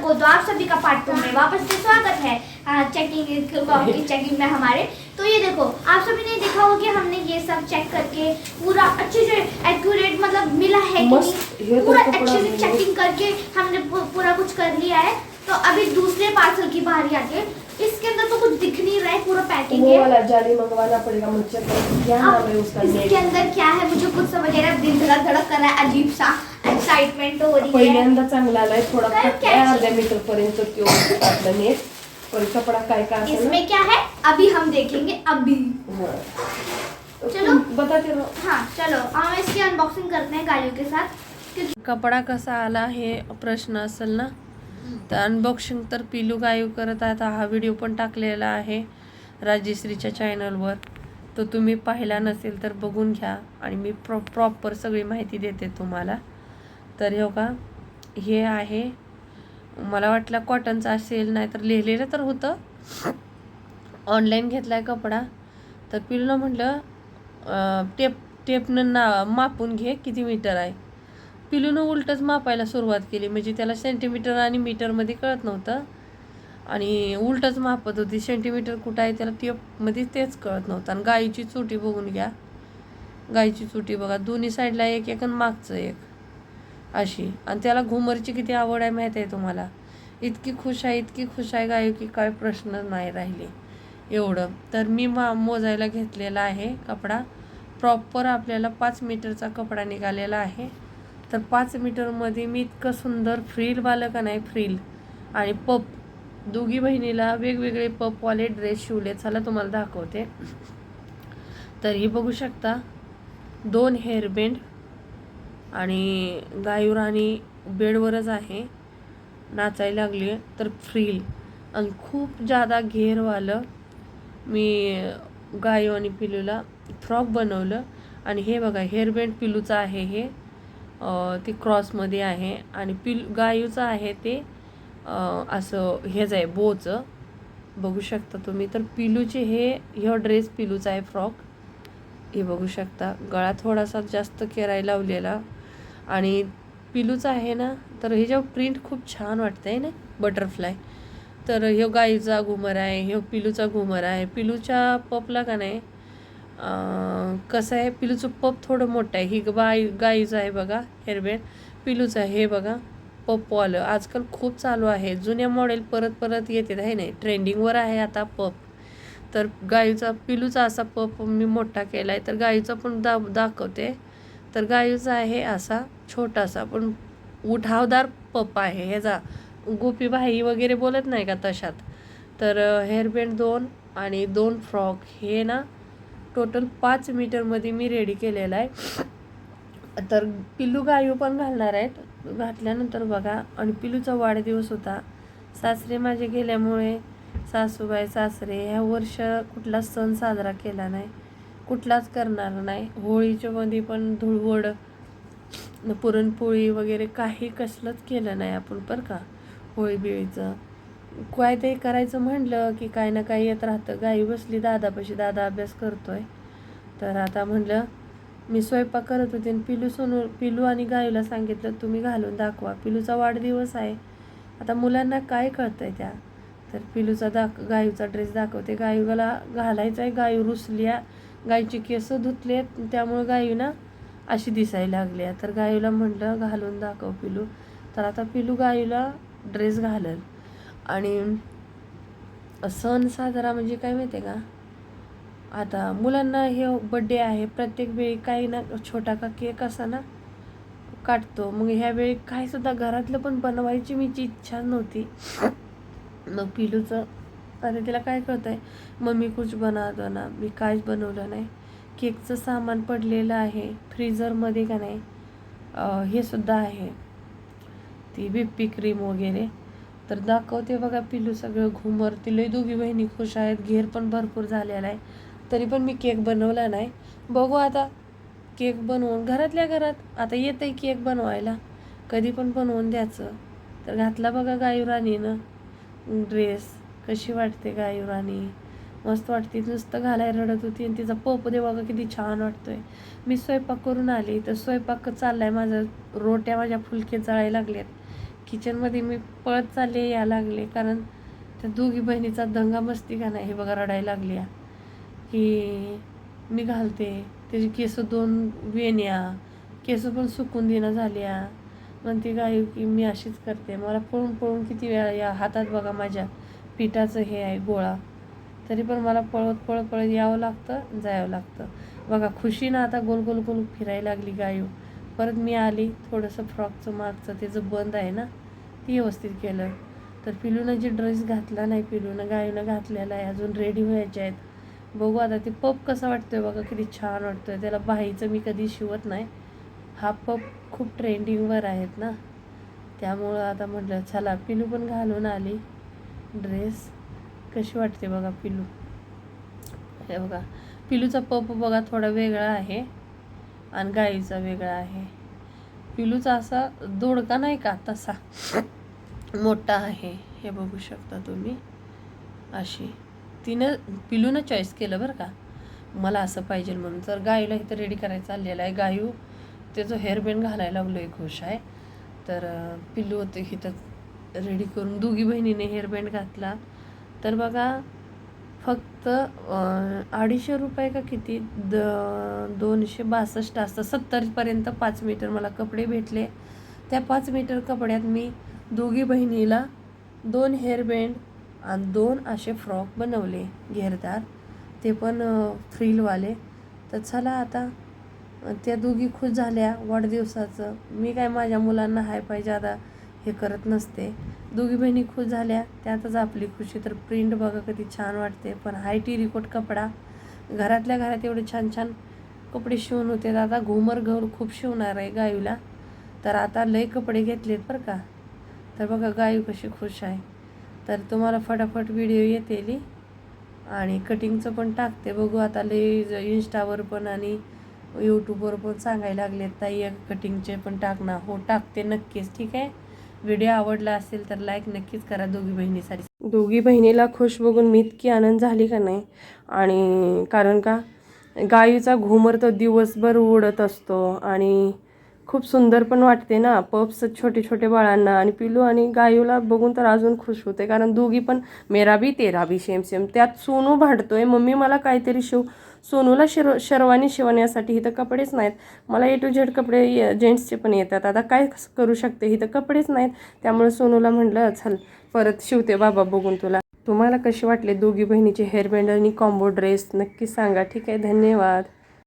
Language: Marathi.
सबको तो आप सभी का पार्ट टू में वापस से स्वागत है। चेकिंग की चेकिंग में हमारे। तो ये देखो आप सभी ने देखा होगा कि हमने ये सब चेक करके पूरा अच्छे से एक्यूरेट मतलब मिला है कि नहीं। तो पूरा अच्छे से चेकिंग करके हमने पूरा कुछ कर लिया है। तो अभी दूसरे पार्सल की बारी आती है इसके अंदर तो कुछ दिख नहीं रहा है पूरा पैकिंग वो है। वाला जाली मंगवाना पड़ेगा मुझसे क्या नाम है उसका इसके अंदर क्या है मुझे कुछ समझ आ रहा दिल धड़क धड़क कर रहा है अजीब सा। एक्साइटमेंट हो रही है पहिल्यांदा चांगला आलाय थोडा. अर्ध्या मीटर पर्यंत तो आपला नेट. पण कपडा काय ना? इसमें क्या है? अभी हम देखेंगे अभी. चलो. बताते रहो हाँ चलो. हम इसकी अनबॉक्सिंग करते हैं गाड़ियों के साथ. कपडा कसा आला हे प्रश्न असेल ना? तर अनबॉक्सिंग तर पिलू गायू करत आहेत. हा व्हिडिओ पण टाकलेला आहे राजेश्रीच्या चॅनलवर तो तुम्ही पाहिला नसेल तर बघून घ्या आणि मी प्रॉ प्रॉपर सगळी माहिती देते तुम्हाला. तर हे का हे आहे. मला वाटलं कॉटनचा असेल नाही तर लिहिलेलं तर होतं. ऑनलाईन घेतला आहे कपडा. तर पिलूला म्हटलं टेप टेपनं ना मापून घे किती मीटर आहे. पिलूनं उलटंच मापायला सुरुवात केली. म्हणजे त्याला सेंटीमीटर आणि मीटरमध्ये कळत नव्हतं. आणि उलटंच मापत होती. सेंटीमीटर कुठं आहे त्याला टेपमध्ये तेच कळत नव्हतं. आणि गाईची चुटी बघून घ्या. गाईची चुटी बघा. दोन्ही साईडला एक एक आणि मागचं एक. अशी. आणि त्याला घुमरची किती आवड आहे माहीत आहे तुम्हाला? इतकी खुश आहे इतकी खुश आहे गाय की काय प्रश्न नाही राहिले. एवढं. तर मी मा मोजायला घेतलेला आहे कपडा. प्रॉपर आपल्याला पाच मीटरचा कपडा निघालेला आहे. तर पाच मीटरमध्ये मी इतकं सुंदर फ्रील बालक नाही फ्रील आणि पप. दोघी बहिणीला वेगवेगळे पपवाले ड्रेस शिवले. चला तुम्हाला दाखवते. तर ही बघू शकता. दोन हेअरबँड आणि गायू राणी बेडवरच आहे. नाचायला लागली तर फ्रील. आणि खूप जादा घेरवालं मी गायू आणि पिलूला फ्रॉक बनवलं. आणि हे बघा हेअरबँड पिलूचं आहे हे. ती ते क्रॉसमध्ये आहे. आणि पिल गायूचं आहे ते. असं हेच आहे बोचं. बघू शकता तुम्ही. तर पिलूचे हे ह्यो ड्रेस पिलूचा आहे फ्रॉक. हे बघू शकता. गळा थोडासा जास्त केराय लावलेला. आणि पिलूचं आहे ना तर ह्याच्यावर प्रिंट खूप छान वाटतं आहे ना बटरफ्लाय तर ह्यो गाईचा घुमर आहे ह्यो पिलूचा घुमर आहे. पिलूच्या पपला का नाही कसं आहे पिलूचं पप थोडं मोठं आहे. ही बाई गाईचं आहे बघा हेअरबँड पिलूचं आहे हे बघा पपवालं. आजकाल खूप चालू आहे. जुन्या मॉडेल परत परत येतात आहे नाही? ट्रेंडिंगवर आहे आता पप. तर गाईचा पिलूचा असा पप मी मोठा केला आहे तर गाईचा पण दा दाखवते. तर गायूचा आहे असा छोटासा पण उठावदार पप आहे. ह्याचा गोपी भाई वगैरे बोलत नाही का तशात? तर हेअरबँड दोन आणि दोन फ्रॉक हे ना टोटल पाच मीटरमध्ये मी रेडी केलेला आहे. तर पिल्लू गायू पण घालणार आहेत. घातल्यानंतर बघा आणि पिल्लूचा वाढदिवस होता. सासरे माझे गेल्यामुळे सासूबाई सासरे ह्या वर्ष कुठला सण साजरा केला नाही. कुठलाच करणार नाही. होळीच्यामध्ये पण धुळवड पुरणपोळी वगैरे काही कसलंच केलं नाही आपण बरं का? होळी बिळीचं. काय ते करायचं म्हणलं की काय ना काय येत राहतं. गाई बसली दादापाशी दादा अभ्यास करतोय. तर आता म्हणलं मी स्वयंपाक करत होते आणि पिलू सोनू पिलू आणि गायूला सांगितलं तुम्ही घालून दाखवा. पिलूचा वाढदिवस आहे. आता मुलांना काय कळतं आहे त्या? तर पिलूचा दाख गायूचा ड्रेस दाखवते. गायूला घालायचा आहे गायू रुसल्या गायची केस धुतले त्यामुळे गायीना अशी दिसायला लागल्या तर गायूला म्हटलं घालून दाखव पिलू. तर आता पिलू गायूला ड्रेस घालल. आणि सण साजरा म्हणजे काय माहिती आहे का? आता मुलांना हे बड्डे आहे प्रत्येक वेळी काही ना छोटा का केक असा ना काटतो. मग ह्या वेळी काही सुद्धा घरातलं पण बनवायची मीची इच्छा नव्हती. मग पिलूचं अरे तिला काय कळतंय? मम्मी कुछ बना दो ना मी काहीच बनवलं नाही. केकचं सामान पडलेलं आहे फ्रीझरमध्ये का नाही? हे सुद्धा आहे. ती बिप्पी क्रीम वगैरे. तर दाखवते बघा पिलू सगळं घुमर. ती लई दोघी बहिणी खुश आहेत. घेर पण भरपूर झालेला आहे. तरी पण मी केक बनवला नाही. बघू आता. केक बनवून घरातल्या घरात. आता येतं आहे केक बनवायला. कधी पण बनवून द्यायचं. तर घातला बघा गायुराणीनं ड्रेस. कशी वाटते गायुराणी मस्त वाटते. नुसतं घालायला रडत होती आणि तिचा पोप दे बघा किती छान वाटतोय. मी स्वयंपाक करून आली तर स्वयंपाक चाललाय. माझा रोट्या माझ्या फुलके जाळायला लागल्यात. किचनमध्ये मी पळत चालले या लागले. कारण त्या दोघी बहिणीचा दंगा मस्ती का नाही? हे बघा रडायला लागल्या. की मी घालते. त्याची केस दोन वेण्या. केस पण सुकून देणं झाल्या. म्हणते गाय की मी अशीच करते. मला पळून पळून किती वेळा या हातात बघा माझ्या. पिठाचं हे आहे गोळा. तरी पण मला पळत पळत पळत यावं लागतं जावं लागतं. बघा खुशीनं आता गोल गोल गोल फिरायला लागली गायू. परत मी आली थोडंसं फ्रॉकचं मागचं त्याचं बंद आहे ना ती व्यवस्थित केलं. तर पिलूनं जे ड्रेस घातला नाही पिलूनं गायूनं घातलेला आहे अजून रेडी व्हायचे आहेत. बघू आता ते पप कसा वाटतोय बघा किती छान वाटतोय. त्याला बाईचं मी कधी शिवत नाही. हा पप खूप ट्रेंडिंगवर आहेत ना. त्यामुळं आता म्हटलं चला पिलू पण घालून आली. ड्रेस कशी वाटते बघा पिलू? हे बघा पिलूचा पप बघा थोडा वेगळा आहे आणि गाईचा वेगळा आहे. पिलूचा असा दोडका नाही का तसा मोठा आहे हे बघू शकता तुम्ही. अशी. तिनं पिलूनं चॉईस केलं बरं का. मला असं पाहिजे म्हणून. तर गाईला इथं रेडी करायचं चाललेलं आहे. गायू त्याचं हेअरबँड घालायला लागलो एक खुश आहे तर पिल्लू होते इथं रेडी करून दोघी बहिणीने हेअरबँड घातला. तर बघा फक्त अडीचशे रुपये का किती? द दोनशे बासष्ट असतं. सत्तरपर्यंत पाच मीटर मला कपडे भेटले. त्या पाच मीटर कपड्यात मी दोघी बहिणीला दोन हेअरबँड आणि दोन असे फ्रॉक बनवले घेरदार. ते पण फ्रीलवाले तर चला आता त्या दोघी खुश झाल्या वाढदिवसाचं. मी काय माझ्या मुलांना हाय पाहिजे आता हे करत नसते. दोघी बहिणी खुश झाल्या. त्यातच आपली खुशी. तर प्रिंट बघा कधी छान वाटते. पण हाय टी रिकोट कपडा. घरातल्या घरात एवढे छान छान कपडे शिवून होते. आता घुमर घर खूप शिवणार आहे गायूला. तर आता लय कपडे घेतलेत बरं का. तर बघा गायू कशी खुश आहे. तर तुम्हाला फटाफट व्हिडिओ येतेली. आणि कटिंगचं पण टाकते. बघू आता लय ज- इंस्टावर पण आणि यूट्यूबवर पण सांगायला लागले ताई कटिंगचे पण टाकणार. हो टाकते नक्कीच. ठीक आहे? व्हिडिओ आवडला असेल तर लाईक नक्कीच करा. दोघी बहिणीसाठी. दोघी बहिणीला खुश बघून मी इतकी आनंद झाली का नाही? आणि कारण का? गायीचा घुमर तर दिवसभर उडत असतो आणि खूप सुंदर पण वाटते ना. पप्स छोटे छोटे बाळांना आणि पिलू आणि गायूला बघून तर अजून खुश होते. कारण दोघी पण मेरा बी तेरा बी सेम सेम त्यात सोनू भांडतोय. मम्मी मला काहीतरी शिव सोनूला शेर शेरवानी शिवण्यासाठी इथं कपडेच नाहीत. मला ए टू झेड कपडे जेंट्सचे पण येतात. आता काय करू शकते? इथं कपडेच नाहीत. त्यामुळे सोनूला म्हटलं चल परत शिवते बाबा बघून तुला. तुम्हाला कसे वाटले दोघी बहिणीचे हेअरबँड आणि कॉम्बो ड्रेस नक्की सांगा. ठीक आहे. धन्यवाद.